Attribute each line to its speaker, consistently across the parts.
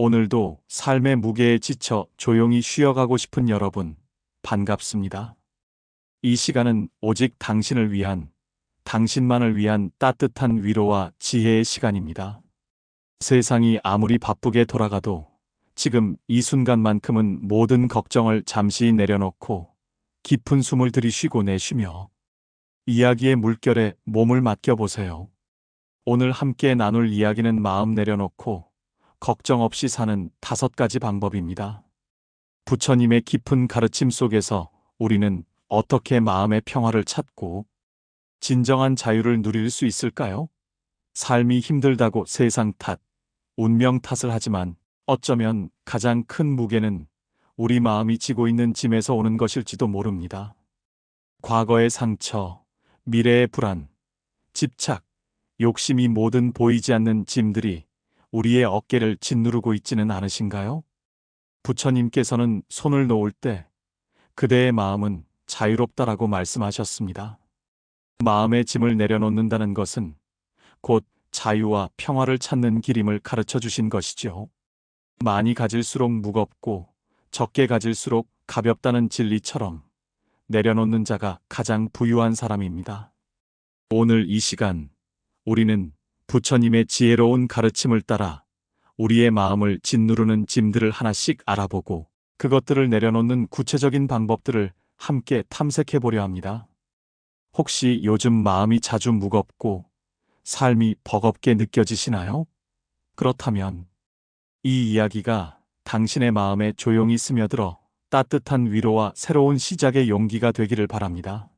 Speaker 1: 오늘도 삶의 무게에 지쳐 조용히 쉬어가고 싶은 여러분, 반갑습니다. 이 시간은 오직 당신을 위한, 당신만을 위한 따뜻한 위로와 지혜의 시간입니다. 세상이 아무리 바쁘게 돌아가도 지금 이 순간만큼은 모든 걱정을 잠시 내려놓고 깊은 숨을 들이쉬고 내쉬며 이야기의 물결에 몸을 맡겨보세요. 오늘 함께 나눌 이야기는 마음 내려놓고 걱정 없이 사는 다섯 가지 방법입니다. 부처님의 깊은 가르침 속에서 우리는 어떻게 마음의 평화를 찾고 진정한 자유를 누릴 수 있을까요? 삶이 힘들다고 세상 탓, 운명 탓을 하지만 어쩌면 가장 큰 무게는 우리 마음이 지고 있는 짐에서 오는 것일지도 모릅니다. 과거의 상처, 미래의 불안, 집착, 욕심이 모든 보이지 않는 짐들이 우리의 어깨를 짓누르고 있지는 않으신가요? 부처님께서는 손을 놓을 때 그대의 마음은 자유롭다라고 말씀하셨습니다. 마음의 짐을 내려놓는다는 것은 곧 자유와 평화를 찾는 길임을 가르쳐 주신 것이죠. 많이 가질수록 무겁고 적게 가질수록 가볍다는 진리처럼 내려놓는 자가 가장 부유한 사람입니다. 오늘 이 시간 우리는 부처님의 지혜로운 가르침을 따라 우리의 마음을 짓누르는 짐들을 하나씩 알아보고 그것들을 내려놓는 구체적인 방법들을 함께 탐색해 보려 합니다. 혹시 요즘 마음이 자주 무겁고 삶이 버겁게 느껴지시나요? 그렇다면 이 이야기가 당신의 마음에 조용히 스며들어 따뜻한 위로와 새로운 시작의 용기가 되기를 바랍니다.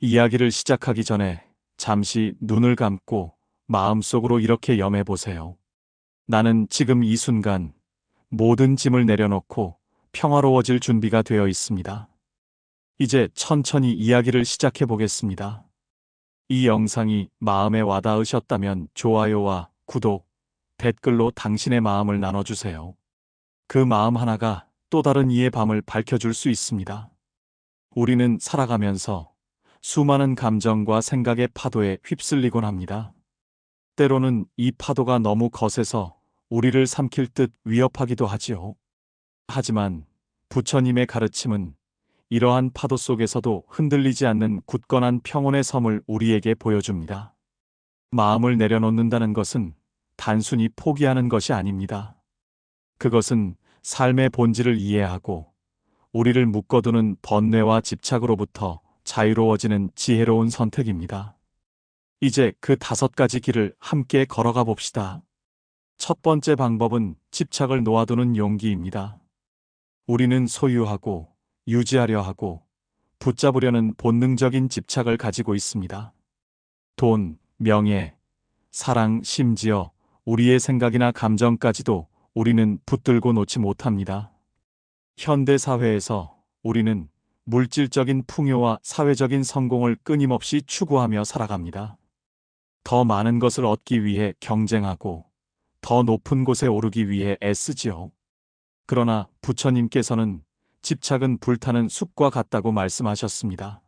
Speaker 1: 이야기를 시작하기 전에 잠시 눈을 감고 마음속으로 이렇게 염해 보세요. 나는 지금 이 순간 모든 짐을 내려놓고 평화로워질 준비가 되어 있습니다. 이제 천천히 이야기를 시작해 보겠습니다. 이 영상이 마음에 와닿으셨다면 좋아요와 구독, 댓글로 당신의 마음을 나눠주세요. 그 마음 하나가 또 다른 이의 밤을 밝혀줄 수 있습니다. 우리는 살아가면서 수많은 감정과 생각의 파도에 휩쓸리곤 합니다. 때로는 이 파도가 너무 거세서 우리를 삼킬 듯 위협하기도 하지요. 하지만 부처님의 가르침은 이러한 파도 속에서도 흔들리지 않는 굳건한 평온의 섬을 우리에게 보여줍니다. 마음을 내려놓는다는 것은 단순히 포기하는 것이 아닙니다. 그것은 삶의 본질을 이해하고 우리를 묶어두는 번뇌와 집착으로부터 자유로워지는 지혜로운 선택입니다. 이제 그 다섯 가지 길을 함께 걸어가 봅시다. 첫 번째 방법은 집착을 놓아두는 용기입니다. 우리는 소유하고 유지하려 하고 붙잡으려는 본능적인 집착을 가지고 있습니다. 돈, 명예, 사랑, 심지어 우리의 생각이나 감정까지도 우리는 붙들고 놓지 못합니다. 현대 사회에서 우리는 물질적인 풍요와 사회적인 성공을 끊임없이 추구하며 살아갑니다. 더 많은 것을 얻기 위해 경쟁하고 더 높은 곳에 오르기 위해 애쓰지요. 그러나 부처님께서는 집착은 불타는 숲과 같다고 말씀하셨습니다.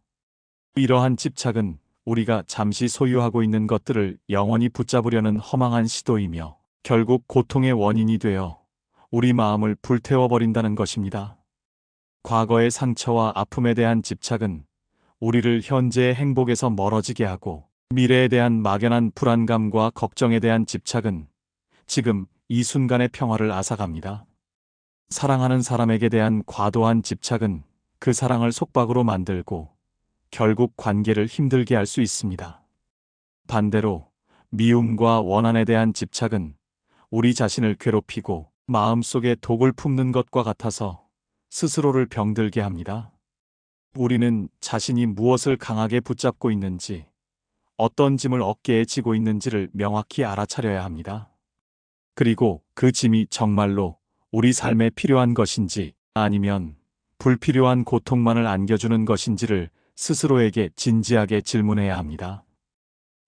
Speaker 1: 이러한 집착은 우리가 잠시 소유하고 있는 것들을 영원히 붙잡으려는 허망한 시도이며 결국 고통의 원인이 되어 우리 마음을 불태워버린다는 것입니다. 과거의 상처와 아픔에 대한 집착은 우리를 현재의 행복에서 멀어지게 하고 미래에 대한 막연한 불안감과 걱정에 대한 집착은 지금 이 순간의 평화를 앗아갑니다. 사랑하는 사람에게 대한 과도한 집착은 그 사랑을 속박으로 만들고 결국 관계를 힘들게 할 수 있습니다. 반대로 미움과 원한에 대한 집착은 우리 자신을 괴롭히고 마음속에 독을 품는 것과 같아서 스스로를 병들게 합니다. 우리는 자신이 무엇을 강하게 붙잡고 있는지 어떤 짐을 어깨에 지고 있는지를 명확히 알아차려야 합니다. 그리고 그 짐이 정말로 우리 삶에 필요한 것인지 아니면 불필요한 고통만을 안겨주는 것인지를 스스로에게 진지하게 질문해야 합니다.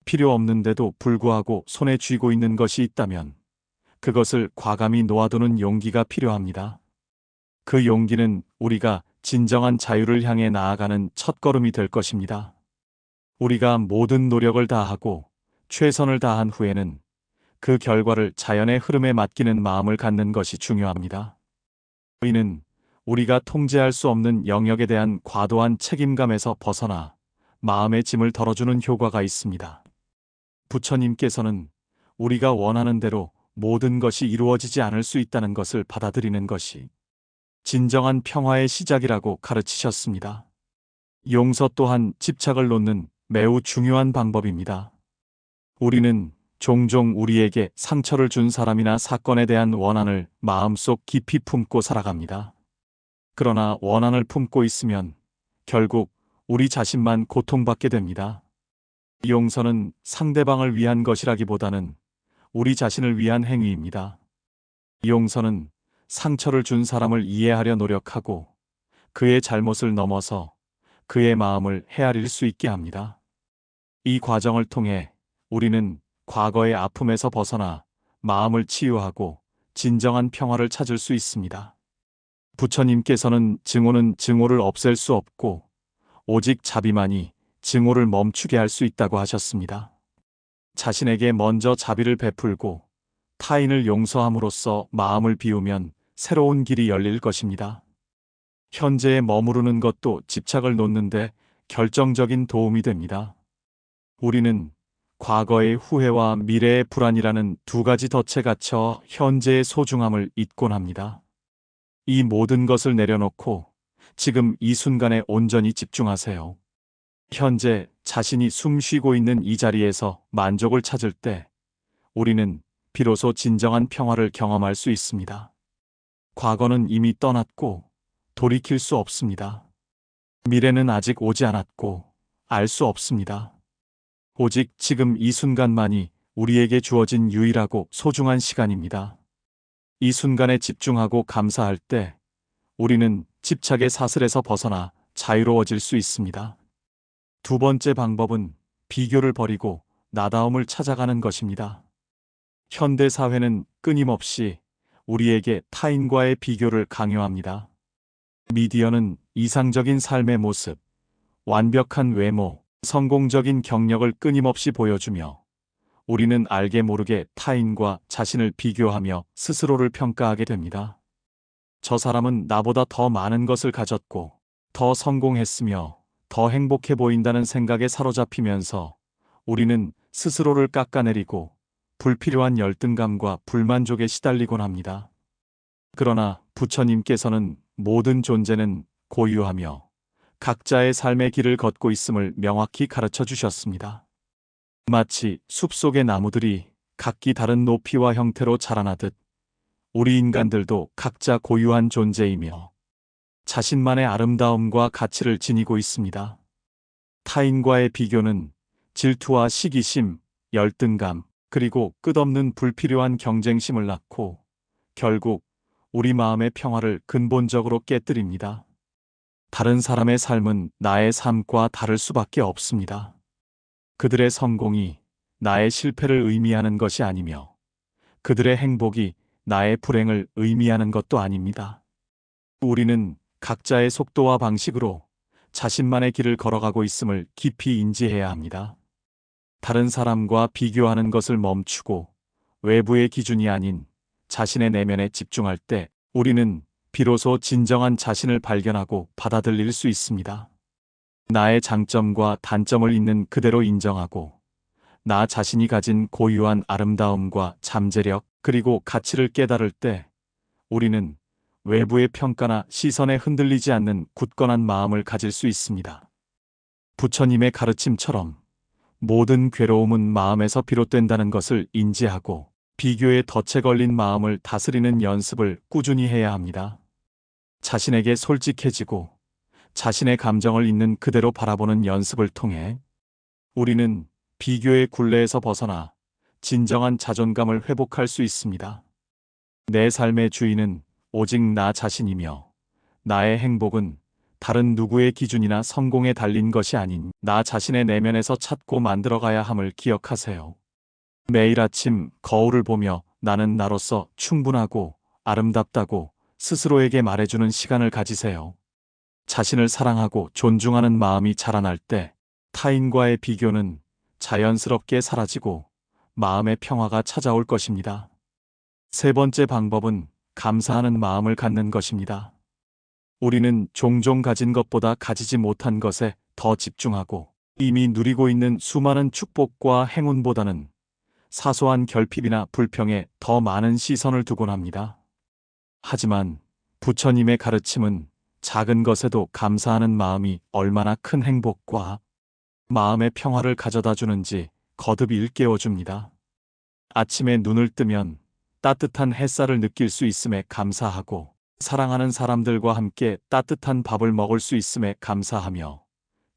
Speaker 1: 필요 없는데도 불구하고 손에 쥐고 있는 것이 있다면 그것을 과감히 놓아두는 용기가 필요합니다. 그 용기는 우리가 진정한 자유를 향해 나아가는 첫걸음이 될 것입니다. 우리가 모든 노력을 다하고 최선을 다한 후에는 그 결과를 자연의 흐름에 맡기는 마음을 갖는 것이 중요합니다. 이는 우리가 통제할 수 없는 영역에 대한 과도한 책임감에서 벗어나 마음의 짐을 덜어주는 효과가 있습니다. 부처님께서는 우리가 원하는 대로 모든 것이 이루어지지 않을 수 있다는 것을 받아들이는 것이 진정한 평화의 시작이라고 가르치셨습니다. 용서 또한 집착을 놓는 매우 중요한 방법입니다. 우리는 종종 우리에게 상처를 준 사람이나 사건에 대한 원한을 마음속 깊이 품고 살아갑니다. 그러나 원한을 품고 있으면 결국 우리 자신만 고통받게 됩니다. 용서는 상대방을 위한 것이라기보다는 우리 자신을 위한 행위입니다. 용서는 상처를 준 사람을 이해하려 노력하고 그의 잘못을 넘어서 그의 마음을 헤아릴 수 있게 합니다. 이 과정을 통해 우리는 과거의 아픔에서 벗어나 마음을 치유하고 진정한 평화를 찾을 수 있습니다. 부처님께서는 증오는 증오를 없앨 수 없고 오직 자비만이 증오를 멈추게 할 수 있다고 하셨습니다. 자신에게 먼저 자비를 베풀고 타인을 용서함으로써 마음을 비우면 새로운 길이 열릴 것입니다. 현재에 머무르는 것도 집착을 놓는데 결정적인 도움이 됩니다. 우리는 과거의 후회와 미래의 불안이라는 두 가지 덫에 갇혀 현재의 소중함을 잊곤 합니다. 이 모든 것을 내려놓고 지금 이 순간에 온전히 집중하세요. 현재 자신이 숨 쉬고 있는 이 자리에서 만족을 찾을 때 우리는 비로소 진정한 평화를 경험할 수 있습니다. 과거는 이미 떠났고 돌이킬 수 없습니다. 미래는 아직 오지 않았고 알 수 없습니다. 오직 지금 이 순간만이 우리에게 주어진 유일하고 소중한 시간입니다. 이 순간에 집중하고 감사할 때 우리는 집착의 사슬에서 벗어나 자유로워질 수 있습니다. 두 번째 방법은 비교를 버리고 나다움을 찾아가는 것입니다. 현대 사회는 끊임없이 우리에게 타인과의 비교를 강요합니다. 미디어는 이상적인 삶의 모습, 완벽한 외모, 성공적인 경력을 끊임없이 보여주며 우리는 알게 모르게 타인과 자신을 비교하며 스스로를 평가하게 됩니다. 저 사람은 나보다 더 많은 것을 가졌고 더 성공했으며 더 행복해 보인다는 생각에 사로잡히면서 우리는 스스로를 깎아내리고 불필요한 열등감과 불만족에 시달리곤 합니다. 그러나 부처님께서는 모든 존재는 고유하며 각자의 삶의 길을 걷고 있음을 명확히 가르쳐 주셨습니다. 마치 숲속의 나무들이 각기 다른 높이와 형태로 자라나듯 우리 인간들도 각자 고유한 존재이며 자신만의 아름다움과 가치를 지니고 있습니다. 타인과의 비교는 질투와 시기심, 열등감, 그리고 끝없는 불필요한 경쟁심을 낳고 결국 우리 마음의 평화를 근본적으로 깨뜨립니다. 다른 사람의 삶은 나의 삶과 다를 수밖에 없습니다. 그들의 성공이 나의 실패를 의미하는 것이 아니며 그들의 행복이 나의 불행을 의미하는 것도 아닙니다. 우리는 각자의 속도와 방식으로 자신만의 길을 걸어가고 있음을 깊이 인지해야 합니다. 다른 사람과 비교하는 것을 멈추고 외부의 기준이 아닌 자신의 내면에 집중할 때 우리는 비로소 진정한 자신을 발견하고 받아들일 수 있습니다. 나의 장점과 단점을 있는 그대로 인정하고 나 자신이 가진 고유한 아름다움과 잠재력 그리고 가치를 깨달을 때 우리는 외부의 평가나 시선에 흔들리지 않는 굳건한 마음을 가질 수 있습니다. 부처님의 가르침처럼 모든 괴로움은 마음에서 비롯된다는 것을 인지하고 비교에 덫에 걸린 마음을 다스리는 연습을 꾸준히 해야 합니다. 자신에게 솔직해지고 자신의 감정을 있는 그대로 바라보는 연습을 통해 우리는 비교의 굴레에서 벗어나 진정한 자존감을 회복할 수 있습니다. 내 삶의 주인은 오직 나 자신이며 나의 행복은 다른 누구의 기준이나 성공에 달린 것이 아닌 나 자신의 내면에서 찾고 만들어가야 함을 기억하세요. 매일 아침 거울을 보며 나는 나로서 충분하고 아름답다고 스스로에게 말해주는 시간을 가지세요. 자신을 사랑하고 존중하는 마음이 자라날 때 타인과의 비교는 자연스럽게 사라지고 마음의 평화가 찾아올 것입니다. 세 번째 방법은 감사하는 마음을 갖는 것입니다. 우리는 종종 가진 것보다 가지지 못한 것에 더 집중하고 이미 누리고 있는 수많은 축복과 행운보다는 사소한 결핍이나 불평에 더 많은 시선을 두곤 합니다. 하지만 부처님의 가르침은 작은 것에도 감사하는 마음이 얼마나 큰 행복과 마음의 평화를 가져다 주는지 거듭 일깨워 줍니다. 아침에 눈을 뜨면 따뜻한 햇살을 느낄 수 있음에 감사하고 사랑하는 사람들과 함께 따뜻한 밥을 먹을 수 있음에 감사하며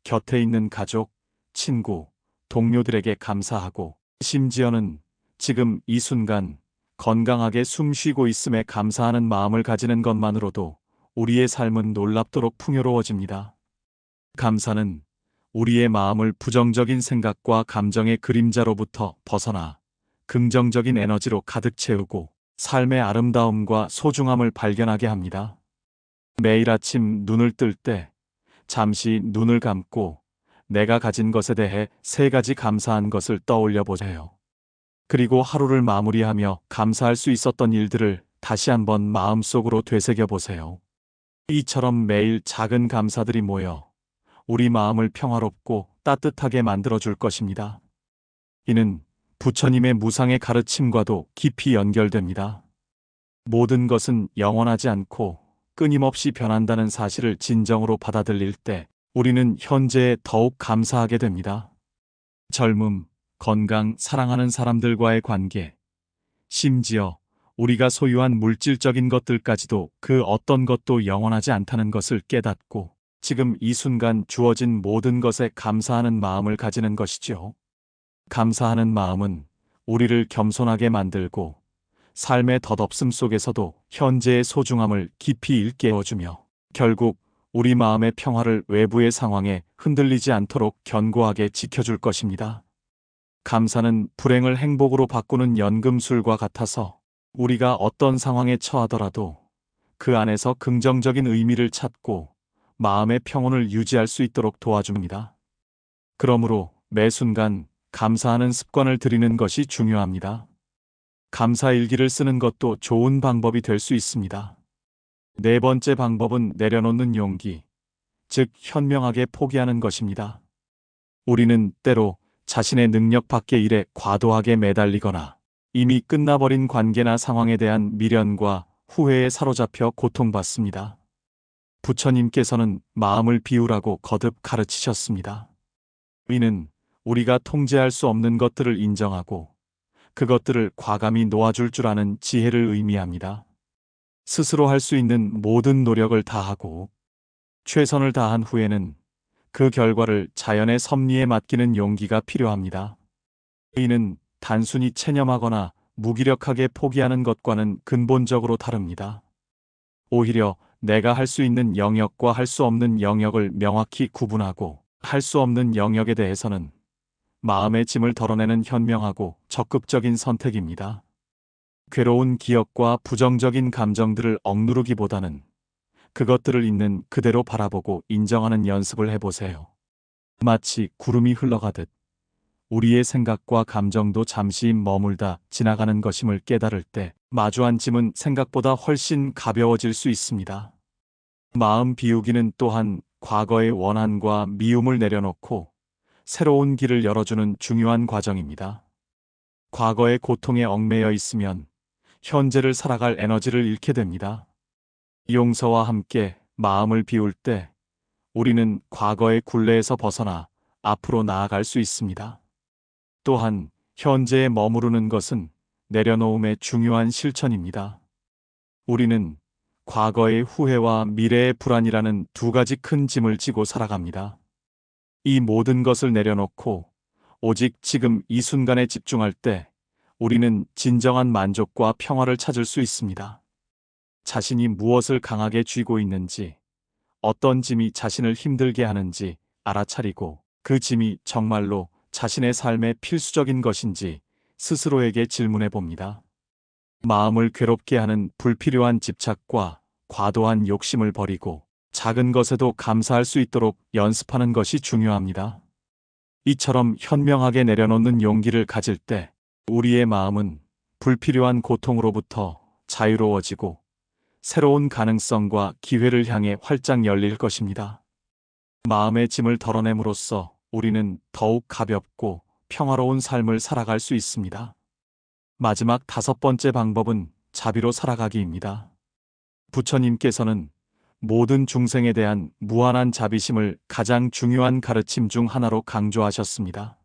Speaker 1: 곁에 있는 가족, 친구, 동료들에게 감사하고 심지어는 지금 이 순간 건강하게 숨 쉬고 있음에 감사하는 마음을 가지는 것만으로도 우리의 삶은 놀랍도록 풍요로워집니다. 감사는 우리의 마음을 부정적인 생각과 감정의 그림자로부터 벗어나 긍정적인 에너지로 가득 채우고 삶의 아름다움과 소중함을 발견하게 합니다. 매일 아침 눈을 뜰 때 잠시 눈을 감고 내가 가진 것에 대해 세 가지 감사한 것을 떠올려 보세요. 그리고 하루를 마무리하며 감사할 수 있었던 일들을 다시 한번 마음속으로 되새겨 보세요. 이처럼 매일 작은 감사들이 모여 우리 마음을 평화롭고 따뜻하게 만들어 줄 것입니다. 이는 부처님의 무상의 가르침과도 깊이 연결됩니다. 모든 것은 영원하지 않고 끊임없이 변한다는 사실을 진정으로 받아들일 때 우리는 현재에 더욱 감사하게 됩니다. 젊음, 건강, 사랑하는 사람들과의 관계, 심지어 우리가 소유한 물질적인 것들까지도 그 어떤 것도 영원하지 않다는 것을 깨닫고 지금 이 순간 주어진 모든 것에 감사하는 마음을 가지는 것이죠. 감사하는 마음은 우리를 겸손하게 만들고 삶의 덧없음 속에서도 현재의 소중함을 깊이 일깨워주며 결국 우리 마음의 평화를 외부의 상황에 흔들리지 않도록 견고하게 지켜줄 것입니다. 감사는 불행을 행복으로 바꾸는 연금술과 같아서 우리가 어떤 상황에 처하더라도 그 안에서 긍정적인 의미를 찾고 마음의 평온을 유지할 수 있도록 도와줍니다. 그러므로 매 순간 감사하는 습관을 들이는 것이 중요합니다. 감사 일기를 쓰는 것도 좋은 방법이 될 수 있습니다. 네 번째 방법은 내려놓는 용기, 즉 현명하게 포기하는 것입니다. 우리는 때로 자신의 능력 밖의 일에 과도하게 매달리거나 이미 끝나버린 관계나 상황에 대한 미련과 후회에 사로잡혀 고통받습니다. 부처님께서는 마음을 비우라고 거듭 가르치셨습니다. 이는 우리가 통제할 수 없는 것들을 인정하고 그것들을 과감히 놓아줄 줄 아는 지혜를 의미합니다. 스스로 할 수 있는 모든 노력을 다하고 최선을 다한 후에는 그 결과를 자연의 섭리에 맡기는 용기가 필요합니다. 이는 단순히 체념하거나 무기력하게 포기하는 것과는 근본적으로 다릅니다. 오히려 내가 할 수 있는 영역과 할 수 없는 영역을 명확히 구분하고 할 수 없는 영역에 대해서는 마음의 짐을 덜어내는 현명하고 적극적인 선택입니다. 괴로운 기억과 부정적인 감정들을 억누르기보다는 그것들을 있는 그대로 바라보고 인정하는 연습을 해보세요. 마치 구름이 흘러가듯 우리의 생각과 감정도 잠시 머물다 지나가는 것임을 깨달을 때 마주한 짐은 생각보다 훨씬 가벼워질 수 있습니다. 마음 비우기는 또한 과거의 원한과 미움을 내려놓고 새로운 길을 열어주는 중요한 과정입니다. 과거의 고통에 얽매여 있으면 현재를 살아갈 에너지를 잃게 됩니다. 용서와 함께 마음을 비울 때 우리는 과거의 굴레에서 벗어나 앞으로 나아갈 수 있습니다. 또한 현재에 머무르는 것은 내려놓음의 중요한 실천입니다. 우리는 과거의 후회와 미래의 불안이라는 두 가지 큰 짐을 지고 살아갑니다. 이 모든 것을 내려놓고 오직 지금 이 순간에 집중할 때 우리는 진정한 만족과 평화를 찾을 수 있습니다. 자신이 무엇을 강하게 쥐고 있는지, 어떤 짐이 자신을 힘들게 하는지 알아차리고 그 짐이 정말로 자신의 삶의 필수적인 것인지 스스로에게 질문해 봅니다. 마음을 괴롭게 하는 불필요한 집착과 과도한 욕심을 버리고 작은 것에도 감사할 수 있도록 연습하는 것이 중요합니다. 이처럼 현명하게 내려놓는 용기를 가질 때 우리의 마음은 불필요한 고통으로부터 자유로워지고 새로운 가능성과 기회를 향해 활짝 열릴 것입니다. 마음의 짐을 덜어냄으로써 우리는 더욱 가볍고 평화로운 삶을 살아갈 수 있습니다. 마지막 다섯 번째 방법은 자비로 살아가기입니다. 부처님께서는 모든 중생에 대한 무한한 자비심을 가장 중요한 가르침 중 하나로 강조하셨습니다.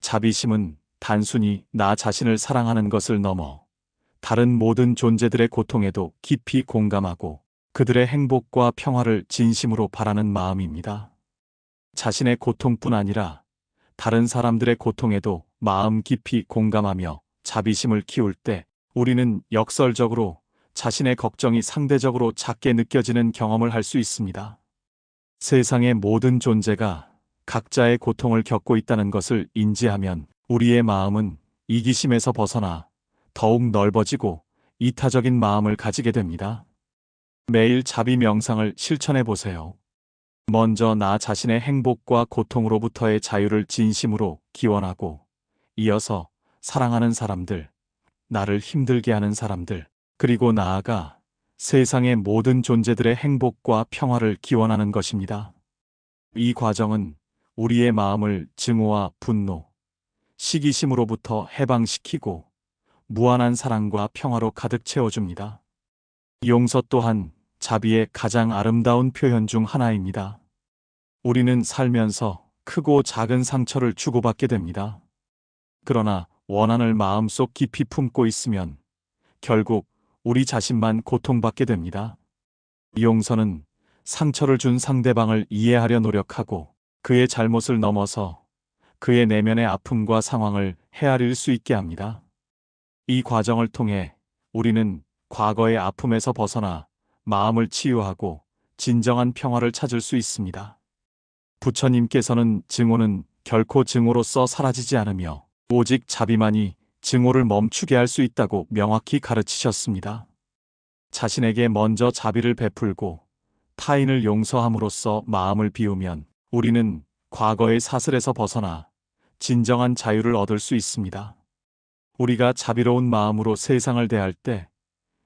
Speaker 1: 자비심은 단순히 나 자신을 사랑하는 것을 넘어 다른 모든 존재들의 고통에도 깊이 공감하고 그들의 행복과 평화를 진심으로 바라는 마음입니다. 자신의 고통뿐 아니라 다른 사람들의 고통에도 마음 깊이 공감하며 자비심을 키울 때 우리는 역설적으로 자신의 걱정이 상대적으로 작게 느껴지는 경험을 할 수 있습니다. 세상의 모든 존재가 각자의 고통을 겪고 있다는 것을 인지하면 우리의 마음은 이기심에서 벗어나 더욱 넓어지고 이타적인 마음을 가지게 됩니다. 매일 자비 명상을 실천해 보세요. 먼저 나 자신의 행복과 고통으로부터의 자유를 진심으로 기원하고 이어서 사랑하는 사람들, 나를 힘들게 하는 사람들, 그리고 나아가 세상의 모든 존재들의 행복과 평화를 기원하는 것입니다. 이 과정은 우리의 마음을 증오와 분노, 시기심으로부터 해방시키고 무한한 사랑과 평화로 가득 채워줍니다. 용서 또한 자비의 가장 아름다운 표현 중 하나입니다. 우리는 살면서 크고 작은 상처를 주고받게 됩니다. 그러나 원한을 마음속 깊이 품고 있으면 결국 우리 자신만 고통받게 됩니다. 용서는 상처를 준 상대방을 이해하려 노력하고 그의 잘못을 넘어서 그의 내면의 아픔과 상황을 헤아릴 수 있게 합니다. 이 과정을 통해 우리는 과거의 아픔에서 벗어나 마음을 치유하고 진정한 평화를 찾을 수 있습니다. 부처님께서는 증오는 결코 증오로서 사라지지 않으며 오직 자비만이 증오를 멈추게 할 수 있다고 명확히 가르치셨습니다. 자신에게 먼저 자비를 베풀고 타인을 용서함으로써 마음을 비우면 우리는 과거의 사슬에서 벗어나 진정한 자유를 얻을 수 있습니다. 우리가 자비로운 마음으로 세상을 대할 때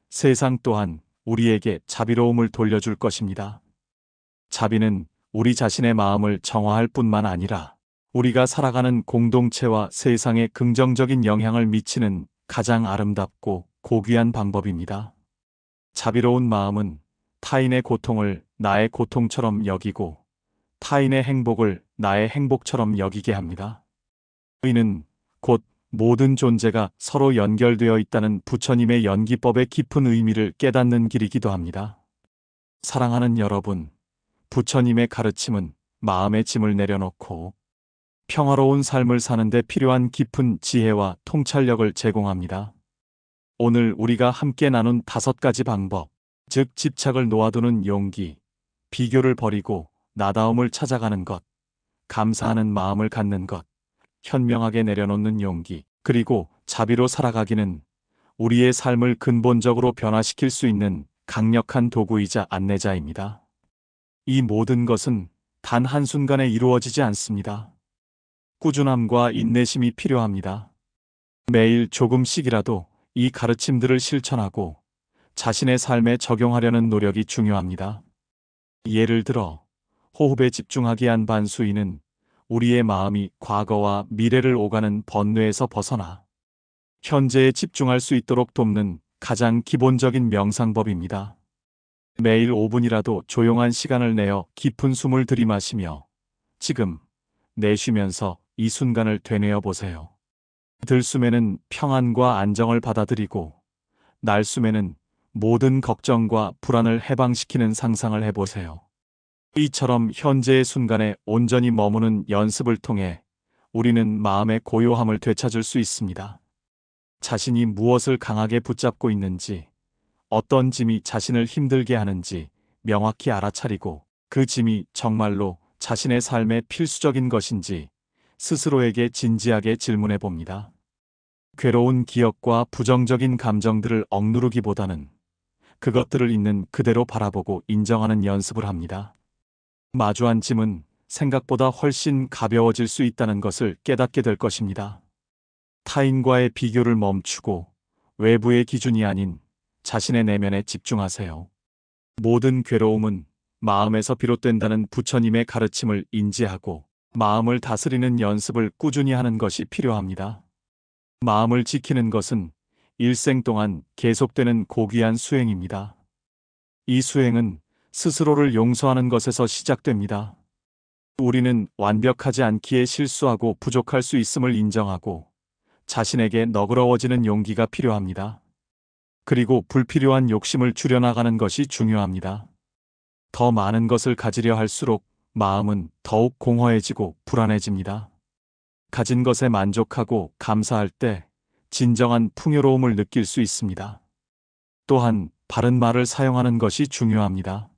Speaker 1: 세상 또한 우리에게 자비로움을 돌려줄 것입니다. 자비는 우리 자신의 마음을 정화할 뿐만 아니라 우리가 살아가는 공동체와 세상에 긍정적인 영향을 미치는 가장 아름답고 고귀한 방법입니다. 자비로운 마음은 타인의 고통을 나의 고통처럼 여기고 타인의 행복을 나의 행복처럼 여기게 합니다. 의는 곧 모든 존재가 서로 연결되어 있다는 부처님의 연기법의 깊은 의미를 깨닫는 길이기도 합니다. 사랑하는 여러분, 부처님의 가르침은 마음의 짐을 내려놓고 평화로운 삶을 사는데 필요한 깊은 지혜와 통찰력을 제공합니다. 오늘 우리가 함께 나눈 다섯 가지 방법, 즉 집착을 놓아두는 용기, 비교를 버리고 나다움을 찾아가는 것, 감사하는 마음을 갖는 것, 현명하게 내려놓는 용기, 그리고 자비로 살아가기는 우리의 삶을 근본적으로 변화시킬 수 있는 강력한 도구이자 안내자입니다. 이 모든 것은 단 한순간에 이루어지지 않습니다. 꾸준함과 인내심이 필요합니다. 매일 조금씩이라도 이 가르침들을 실천하고 자신의 삶에 적용하려는 노력이 중요합니다. 예를 들어, 호흡에 집중하기 한 반수인은 우리의 마음이 과거와 미래를 오가는 번뇌에서 벗어나 현재에 집중할 수 있도록 돕는 가장 기본적인 명상법입니다. 매일 5분이라도 조용한 시간을 내어 깊은 숨을 들이마시며 지금 내쉬면서 이 순간을 되뇌어 보세요. 들숨에는 평안과 안정을 받아들이고 날숨에는 모든 걱정과 불안을 해방시키는 상상을 해보세요. 이처럼 현재의 순간에 온전히 머무는 연습을 통해 우리는 마음의 고요함을 되찾을 수 있습니다. 자신이 무엇을 강하게 붙잡고 있는지, 어떤 짐이 자신을 힘들게 하는지 명확히 알아차리고 그 짐이 정말로 자신의 삶의 필수적인 것인지 스스로에게 진지하게 질문해 봅니다. 괴로운 기억과 부정적인 감정들을 억누르기보다는 그것들을 있는 그대로 바라보고 인정하는 연습을 합니다. 마주한 짐은 생각보다 훨씬 가벼워질 수 있다는 것을 깨닫게 될 것입니다. 타인과의 비교를 멈추고 외부의 기준이 아닌 자신의 내면에 집중하세요. 모든 괴로움은 마음에서 비롯된다는 부처님의 가르침을 인지하고 마음을 다스리는 연습을 꾸준히 하는 것이 필요합니다. 마음을 지키는 것은 일생 동안 계속되는 고귀한 수행입니다. 이 수행은 스스로를 용서하는 것에서 시작됩니다. 우리는 완벽하지 않기에 실수하고 부족할 수 있음을 인정하고 자신에게 너그러워지는 용기가 필요합니다. 그리고 불필요한 욕심을 줄여나가는 것이 중요합니다. 더 많은 것을 가지려 할수록 마음은 더욱 공허해지고 불안해집니다. 가진 것에 만족하고 감사할 때 진정한 풍요로움을 느낄 수 있습니다. 또한 바른 말을 사용하는 것이 중요합니다.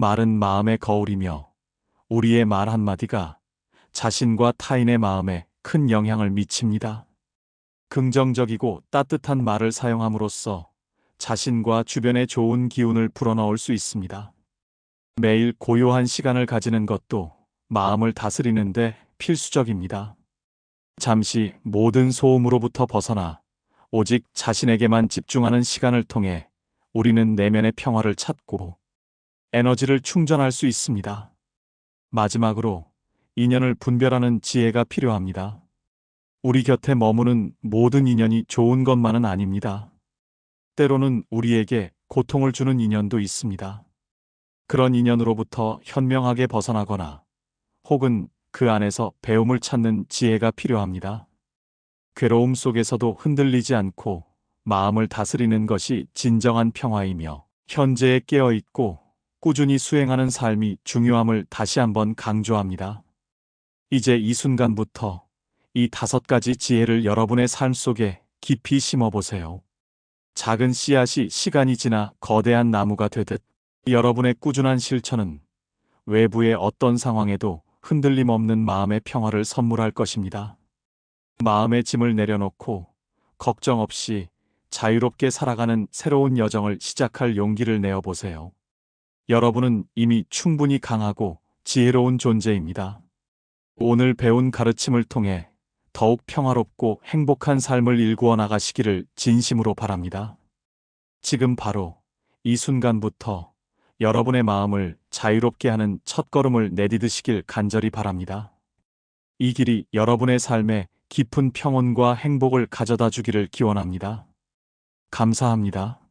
Speaker 1: 말은 마음의 거울이며 우리의 말 한마디가 자신과 타인의 마음에 큰 영향을 미칩니다. 긍정적이고 따뜻한 말을 사용함으로써 자신과 주변에 좋은 기운을 불어넣을 수 있습니다. 매일 고요한 시간을 가지는 것도 마음을 다스리는데 필수적입니다. 잠시 모든 소음으로부터 벗어나 오직 자신에게만 집중하는 시간을 통해 우리는 내면의 평화를 찾고 에너지를 충전할 수 있습니다. 마지막으로 인연을 분별하는 지혜가 필요합니다. 우리 곁에 머무는 모든 인연이 좋은 것만은 아닙니다. 때로는 우리에게 고통을 주는 인연도 있습니다. 그런 인연으로부터 현명하게 벗어나거나 혹은 그 안에서 배움을 찾는 지혜가 필요합니다. 괴로움 속에서도 흔들리지 않고 마음을 다스리는 것이 진정한 평화이며 현재에 깨어 있고 꾸준히 수행하는 삶이 중요함을 다시 한번 강조합니다. 이제 이 순간부터 이 다섯 가지 지혜를 여러분의 삶 속에 깊이 심어보세요. 작은 씨앗이 시간이 지나 거대한 나무가 되듯 여러분의 꾸준한 실천은 외부의 어떤 상황에도 흔들림 없는 마음의 평화를 선물할 것입니다. 마음의 짐을 내려놓고 걱정 없이 자유롭게 살아가는 새로운 여정을 시작할 용기를 내어 보세요. 여러분은 이미 충분히 강하고 지혜로운 존재입니다. 오늘 배운 가르침을 통해 더욱 평화롭고 행복한 삶을 일구어 나가시기를 진심으로 바랍니다. 지금 바로 이 순간부터 여러분의 마음을 자유롭게 하는 첫걸음을 내디드시길 간절히 바랍니다. 이 길이 여러분의 삶에 깊은 평온과 행복을 가져다 주기를 기원합니다. 감사합니다.